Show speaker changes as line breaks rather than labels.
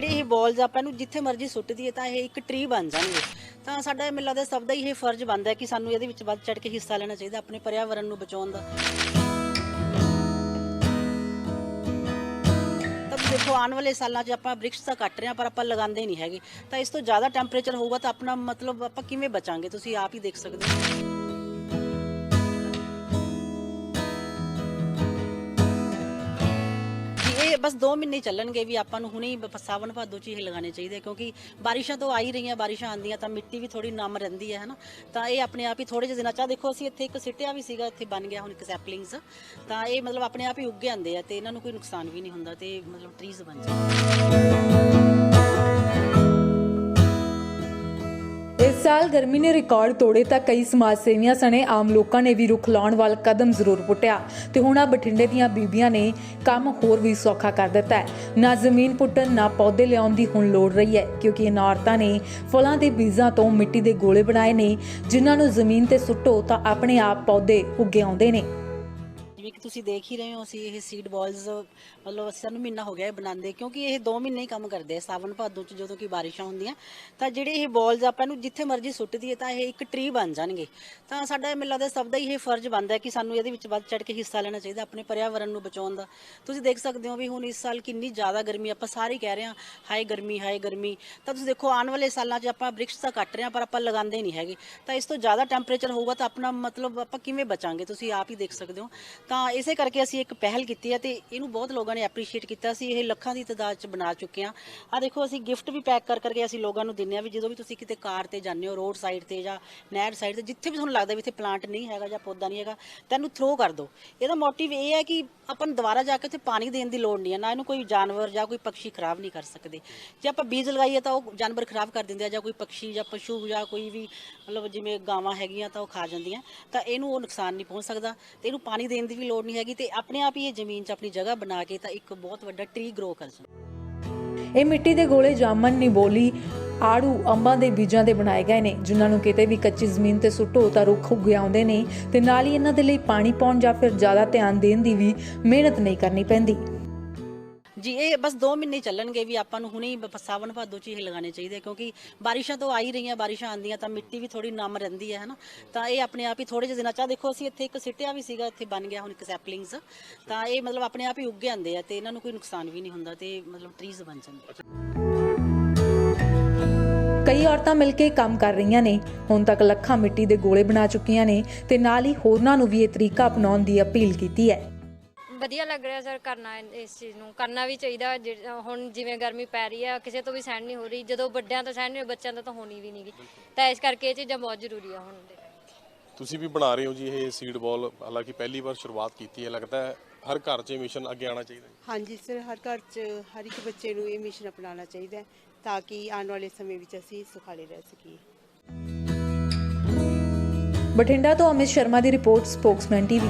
ਜਿਹੜੇ ਇਹ ਬਾਲਸ ਆਪਾਂ ਇਹਨੂੰ ਜਿੱਥੇ ਮਰਜ਼ੀ ਸੁੱਟ ਦਈਏ ਤਾਂ ਇਹ ਇੱਕ ਟਰੀ ਬਣ ਜਾਣਗੇ। ਤਾਂ ਸਾਡਾ ਮੈਨੂੰ ਲੱਗਦਾ ਸਭ ਦਾ ਹੀ ਇਹ ਫਰਜ਼ ਬਣਦਾ ਕਿ ਸਾਨੂੰ ਇਹਦੇ ਵਿੱਚ ਵੱਧ ਚੜ ਕੇ ਹਿੱਸਾ ਲੈਣਾ ਚਾਹੀਦਾ ਆਪਣੇ ਪਰਿਆਵਰਨ ਨੂੰ ਬਚਾਉਣ ਦਾ। ਦੇਖੋ, ਆਉਣ ਵਾਲੇ ਸਾਲਾਂ 'ਚ ਆਪਾਂ ਬ੍ਰਿਕਸ਼ ਤਾਂ ਕੱਟ ਰਹੇ ਹਾਂ, ਪਰ ਆਪਾਂ ਲਗਾਉਂਦੇ ਨਹੀਂ ਹੈਗੇ। ਤਾਂ ਇਸ ਤੋਂ ਜ਼ਿਆਦਾ ਟੈਂਪਰੇਚਰ ਹੋਊਗਾ ਤਾਂ ਆਪਣਾ ਮਤਲਬ ਆਪਾਂ ਕਿਵੇਂ ਬਚਾਂਗੇ? ਤੁਸੀਂ ਆਪ ਹੀ ਦੇਖ ਸਕਦੇ ਹੋ। ਬਸ 2 ਮਹੀਨੇ ਚੱਲਣਗੇ ਵੀ ਆਪਾਂ ਨੂੰ ਹੁਣੇ ਹੀ ਬ- ਸਾਵਣ ਭਾਦੋ ਚ ਹੀ ਲਗਾਉਣੇ ਚਾਹੀਦੇ ਆ, ਕਿਉਂਕਿ ਬਾਰਿਸ਼ਾਂ ਤੋਂ ਆ ਹੀ ਰਹੀਆਂ, ਬਾਰਿਸ਼ਾਂ ਆਉਂਦੀਆਂ ਤਾਂ ਮਿੱਟੀ ਵੀ ਥੋੜੀ ਨਮ ਰਹਿੰਦੀ ਹੈ, ਹਨਾ? ਤਾਂ ਇਹ ਆਪਣੇ ਆਪ ਹੀ ਥੋੜੇ ਜਿਹੇ ਦਿਨਾਂ ਚ ਦੇਖੋ ਅਸੀਂ ਇੱਥੇ ਇੱਕ ਸਿੱਟਿਆ ਵੀ ਸੀਗਾ, ਇੱਥੇ ਬਣ ਗਿਆ ਹੁਣ ਇੱਕ ਸੈਪਲਿੰਗਸ। ਤਾਂ ਇਹ ਮਤਲਬ ਆਪਣੇ ਆਪ ਹੀ ਉੱਗ ਜਾਂਦੇ ਆ ਤੇ ਇਹਨਾਂ ਨੂੰ ਕੋਈ ਨੁਕਸਾਨ ਵੀ ਨਹੀਂ ਹੁੰਦਾ ਤੇ ਮਤਲਬ ਟਰੀਜ਼ ਬਣ ਜਾਂਦੇ
ਇਸ ਸਾਲ ਗਰਮੀ ਨੇ ਰਿਕਾਰਡ ਤੋੜੇ ਤਾਂ ਕਈ ਸਮਾਜ ਸੇਵੀਆਂ ਸਣੇ ਆਮ ਲੋਕਾਂ ਨੇ ਵੀ ਰੁੱਖ ਲਾਉਣ ਵੱਲ ਕਦਮ ਜ਼ਰੂਰ ਪੁੱਟਿਆ। ਤੇ ਹੁਣ ਆ ਬਠਿੰਡੇ ਦੀਆਂ ਬੀਬੀਆਂ ਨੇ ਕੰਮ ਹੋਰ ਵੀ ਸੌਖਾ ਕਰ ਦਿੱਤਾ ਹੈ। ਨਾ ਜ਼ਮੀਨ ਪੁੱਟਣ, ਨਾ ਪੌਦੇ ਲਿਆਉਣ ਦੀ ਹੁਣ ਲੋੜ ਰਹੀ ਹੈ, ਕਿਉਂਕਿ ਇਹਨਾਂ ਔਰਤਾਂ ਨੇ ਫਲਾਂ ਦੇ ਬੀਜਾਂ ਤੋਂ ਮਿੱਟੀ ਦੇ ਗੋਲੇ ਬਣਾਏ ਨੇ। ਜਿਨ੍ਹਾਂ ਨੂੰ ਜ਼ਮੀਨ ਤੇ ਸੁੱਟੋ ਤਾਂ ਆਪਣੇ ਆਪ ਪੌਦੇ ਉੱਗੇ ਆਉਂਦੇ ਨੇ।
ਜਿਵੇਂ ਕਿ ਤੁਸੀਂ ਦੇਖ ਹੀ ਰਹੇ ਹੋ, ਅਸੀਂ ਇਹ ਸੀਡ ਬਾਲਸ ਮਤਲਬ ਅਸੀਂ ਸਾਨੂੰ ਮਹੀਨਾ ਹੋ ਗਿਆ ਇਹ ਬਣਾਉਂਦੇ, ਕਿਉਂਕਿ ਇਹ 2 ਮਹੀਨੇ ਹੀ ਕੰਮ ਕਰਦੇ ਆ, ਸਾਵਣ ਭਾਦੋ ਚ ਜਦੋਂ ਕਿ ਬਾਰਿਸ਼ਾਂ ਹੁੰਦੀਆਂ, ਤਾਂ ਜਿਹੜੇ ਇਹ ਬਾਲਸ ਆਪਾਂ ਨੂੰ ਜਿੱਥੇ ਮਰਜ਼ੀ ਸੁੱਟ ਦਈਏ ਤਾਂ ਇਹ ਇੱਕ ਟਰੀ ਬਣ ਜਾਣਗੇ। ਤਾਂ ਸਾਡਾ ਮੈਨੂੰ ਲੱਗਦਾ ਸਭ ਦਾ ਹੀ ਇਹ ਫਰਜ਼ ਬਣਦਾ ਹੈ ਕਿ ਸਾਨੂੰ ਇਹਦੇ ਵਿੱਚ ਵੱਧ ਚੜ ਕੇ ਹਿੱਸਾ ਲੈਣਾ ਚਾਹੀਦਾ ਆਪਣੇ ਪਰਿਆਵਰਨ ਨੂੰ ਬਚਾਉਣ ਦਾ। ਤੁਸੀਂ ਦੇਖ ਸਕਦੇ ਹੋ ਵੀ ਹੁਣ ਇਸ ਸਾਲ ਕਿੰਨੀ ਜ਼ਿਆਦਾ ਗਰਮੀ, ਆਪਾਂ ਸਾਰੇ ਹੀ ਕਹਿ ਰਹੇ ਹਾਂ ਹਾਈ ਗਰਮੀ ਹਾਈ ਗਰਮੀ। ਤਾਂ ਤੁਸੀਂ ਦੇਖੋ, ਆਉਣ ਵਾਲੇ ਸਾਲਾਂ 'ਚ ਆਪਾਂ ਬ੍ਰਿਕਸ਼ ਤਾਂ ਕੱਟ ਰਹੇ ਹਾਂ, ਪਰ ਆਪਾਂ ਲਗਾਉਂਦੇ ਨਹੀਂ ਹੈਗੇ। ਤਾਂ ਇਸ ਤੋਂ ਜ਼ਿਆਦਾ ਟੈਂਪਰੇਚਰ ਹੋਊਗਾ ਤਾਂ ਆਪਣਾ ਮਤਲਬ ਆਪਾਂ ਕਿਵੇਂ ਬਚਾਂਗੇ? ਤੁਸੀਂ ਆਪ ਹੀ ਦੇਖ ਸਕਦੇ ਹੋ। ਤਾਂ ਇਸੇ ਕਰਕੇ ਅਸੀਂ ਇੱਕ ਪਹਿਲ ਕੀਤੀ ਹੈ ਤੇ ਇਹਨੂੰ ਬਹੁਤ ਲੋਕਾਂ ਨੇ ਐਪਰੀਸ਼ੀਏਟ ਕੀਤਾ। ਸੀ ਇਹ ਲੱਖਾਂ ਦੀ ਤਾਦਾਦ 'ਚ ਬਣਾ ਚੁੱਕੇ ਹਾਂ। ਆ ਦੇਖੋ, ਅਸੀਂ ਗਿਫਟ ਵੀ ਪੈਕ ਕਰ ਕਰਕੇ ਅਸੀਂ ਲੋਕਾਂ ਨੂੰ ਦਿੰਨੇ ਆ ਵੀ ਜਦੋਂ ਵੀ ਤੁਸੀਂ ਕਿਤੇ ਕਾਰ ਤੇ ਜਾਂਦੇ ਹੋ ਰੋਡ ਸਾਈਡ ਤੇ ਜਾਂ ਨਹਿਰ ਸਾਈਡ ਤੇ, ਜਿੱਥੇ ਵੀ ਤੁਹਾਨੂੰ ਲੱਗਦਾ ਵੀ ਇੱਥੇ ਪਲਾਂਟ ਨਹੀਂ ਹੈਗਾ ਜਾਂ ਪੌਦਾ ਨਹੀਂ ਹੈਗਾ ਤਾਂ ਇਹਨੂੰ ਥਰੋ ਕਰ ਦਿਓ ਇਹਦਾ ਮੋਟਿਵ ਇਹ ਹੈ ਕਿ ਆਪਾਂ ਨੂੰ ਦੁਬਾਰਾ ਜਾ ਕੇ ਉੱਥੇ ਪਾਣੀ ਦੇਣ ਦੀ ਲੋੜ ਨਹੀਂ ਹੈ। ਨਾ ਇਹਨੂੰ ਕੋਈ ਜਾਨਵਰ ਜਾਂ ਕੋਈ ਪੰਛੀ ਖਰਾਬ ਨਹੀਂ ਕਰ ਸਕਦੇ। ਜੇ ਆਪਾਂ ਬੀਜ ਲਗਾਈਏ ਤਾਂ ਉਹ ਜਾਨਵਰ ਖਰਾਬ ਕਰ ਦਿੰਦੇ ਆ ਜਾਂ ਕੋਈ ਪੰਛੀ ਜਾਂ ਪਸ਼ੂ ਜਾਂ ਕੋਈ ਵੀ ਮਤਲਬ ਜਿਵੇਂ ਗਾਵਾਂ ਹੈਗੀਆਂ ਤਾਂ ਉਹ ਖਾ ਜਾਂਦੀਆਂ। ਤਾਂ ਇਹਨੂੰ ਉਹ ਨੁਕਸਾਨ ਨਹੀਂ ਪਹੁੰਚ ਸਕਦਾ ਤੇ ਇਹਨੂੰ ਪਾਣੀ ਦੇਣ ਦੀ ਵੀ ਲੋੜ ਨਹੀਂ ਹੈਗੀ ਤੇ ਆਪਣੇ ਆਪ ਹੀ ਇਹ ਜ਼ਮੀਨ 'ਚ ਆਪਣੀ ਜਗ੍ਹਾ ਬਣਾ ਕੇ ਤਾਂ ਇੱਕ ਬਹੁਤ ਵੱਡਾ ਟਰੀ ਗਰੋ ਕਰ ਜਾਂਦਾ
ਇਹ ਮਿੱਟੀ ਦੇ ਗੋਲੇ ਜਾਮਨ ਨਿਬੋਲੀ, ਆੜੂ, ਅੰਬਾਂ ਦੇ ਬੀਜਾਂ ਦੇ ਬਣਾਏ ਗਏ ਨੇ, ਜਿਨ੍ਹਾਂ ਨੂੰ ਕਿਤੇ ਵੀ ਕੱਚੀ ਜ਼ਮੀਨ ਤੇ ਸੁੱਟੋ ਤਾਂ ਰੁੱਖ ਉੱਗ ਆਉਂਦੇ ਨੇ ਤੇ ਨਾਲ ਹੀ ਇਹਨਾਂ ਦੇ ਲਈ ਪਾਣੀ ਪਾਉਣ ਜਾਂ ਫਿਰ ਜ਼ਿਆਦਾ ਧਿਆਨ ਦੇਣ ਦੀ ਵੀ ਮਿਹਨਤ ਨਹੀਂ ਕਰਨੀ ਪੈਂਦੀ।
ਜੀ, ਇਹ ਬਸ 2 ਮਹੀਨੇ ਚੱਲਣਗੇ ਵੀ ਆਪਾਂ ਨੂੰ ਹੁਣੇ ਸਾਵਣ ਭਾਦੋ ਚ ਹੀ ਲਗਾਉਣੇ ਚਾਹੀਦੇ ਕਿਉਂਕਿ ਬਾਰਿਸ਼ਾਂ ਤੋਂ ਆ ਹੀ ਰਹੀਆਂ, ਬਾਰਿਸ਼ਾਂ ਆਉਂਦੀਆਂ ਤਾਂ ਮਿੱਟੀ ਵੀ ਥੋੜੀ ਨਮ ਰਹਿੰਦੀ ਹੈ, ਹਨਾ। ਤਾਂ ਇਹ ਆਪਣੇ ਆਪ ਹੀ ਥੋੜੇ ਜਿਹੇ ਦਿਨਾਂ ਚ ਦੇਖੋ ਅਸੀਂ ਇੱਥੇ ਇੱਕ ਸਿੱਟਿਆ ਵੀ ਸੀਗਾ, ਇੱਥੇ ਬਣ ਗਿਆ ਹੁਣ ਇੱਕ ਸੈਪਲਿੰਗਸ। ਤਾਂ ਇਹ ਮਤਲਬ ਆਪਣੇ ਆਪ ਹੀ ਉੱਗ ਜਾਂਦੇ ਆ ਤੇ ਇਹਨਾਂ ਨੂੰ ਕੋਈ ਨੁਕਸਾਨ ਵੀ ਨਹੀਂ ਹੁੰਦਾ ਤੇ ਮਤਲਬ ਟਰੀਜ਼ ਬਣ ਜਾਂਦੇ।
ਕਈ ਔਰਤਾਂ ਮਿਲ ਕੇ ਕੰਮ ਕਰ ਰਹੀਆਂ ਨੇ, ਹੁਣ ਤੱਕ ਲੱਖਾਂ ਮਿੱਟੀ ਦੇ ਗੋਲੇ ਬਣਾ ਚੁੱਕੀਆਂ ਨੇ ਤੇ ਨਾਲ ਹੀ ਹੋਰਨਾਂ ਨੂੰ ਵੀ ਇਹ ਤਰੀਕਾ ਅਪਣਾਉਣ ਦੀ ਅਪੀਲ ਕੀਤੀ ਹੈ।
ਵਧੀਆ ਲੱਗ ਰਿਹਾ ਸਰ ਕਰਨਾ ਇਸ ਚੀਜ਼ ਨੂੰ ਕਰਨਾ ਵੀ ਚਾਹੀਦਾ ਜਿ- ਹੁਣ ਜਿਵੇਂ ਗਰਮੀ ਪੈ ਰਹੀ ਆ ਕਿਸੇ ਤੋਂ ਵੀ ਸਹਿਣ ਨਹੀਂ ਹੋ ਰਹੀ ਜਦੋਂ ਵੱਡਿਆਂ ਤੋਂ ਸਹਿਣ ਨਹੀਂ ਹੋਈ, ਬੱਚਿਆਂ ਤੋਂ ਤਾਂ ਹੋਣੀ ਵੀ ਨਹੀਂਗੀ ਤਾਂ ਇਸ ਕਰਕੇ ਇਹ ਚੀਜ਼ਾਂ ਬਹੁਤ ਜ਼ਰੂਰੀ ਆ ਹੁਣ ਦੇ।
ਤੁਸੀਂ ਵੀ ਬਣਾ ਰਹੇ ਹੋ ਜੀ ਇਹ ਸੀਡ ਬਾਲ ਹਾਲਾਂਕਿ ਪਹਿਲੀ ਵਾਰ ਸ਼ੁਰੂਆਤ ਕੀਤੀ ਹੈ ਲੱਗਦਾ ਹੈ ਹਰ ਘਰ 'ਚ ਇਹ ਮਿਸ਼ਨ ਅੱਗੇ ਆਉਣਾ ਚਾਹੀਦਾ ਹੈ।
ਹਾਂਜੀ ਸਰ ਹਰ ਘਰ 'ਚ ਹਰ ਇੱਕ ਬੱਚੇ ਨੂੰ ਇਹ ਮਿਸ਼ਨ ਅਪਣਾਉਣਾ ਚਾਹੀਦਾ ਹੈ ਤਾਂ ਕਿ ਆਉਣ ਵਾਲੇ ਸਮੇਂ ਵਿੱਚ ਅਸੀਂ ਸੁਖਾਲੇ ਰਹਿ ਸਕੀਏ।
ਬਠਿੰਡਾ ਤੋਂ ਅਮਿਤ ਸ਼ਰਮਾ ਦੀ ਰਿਪੋਰਟ ਸਪੋਕਸਮੈਨ ਟੀਵੀ।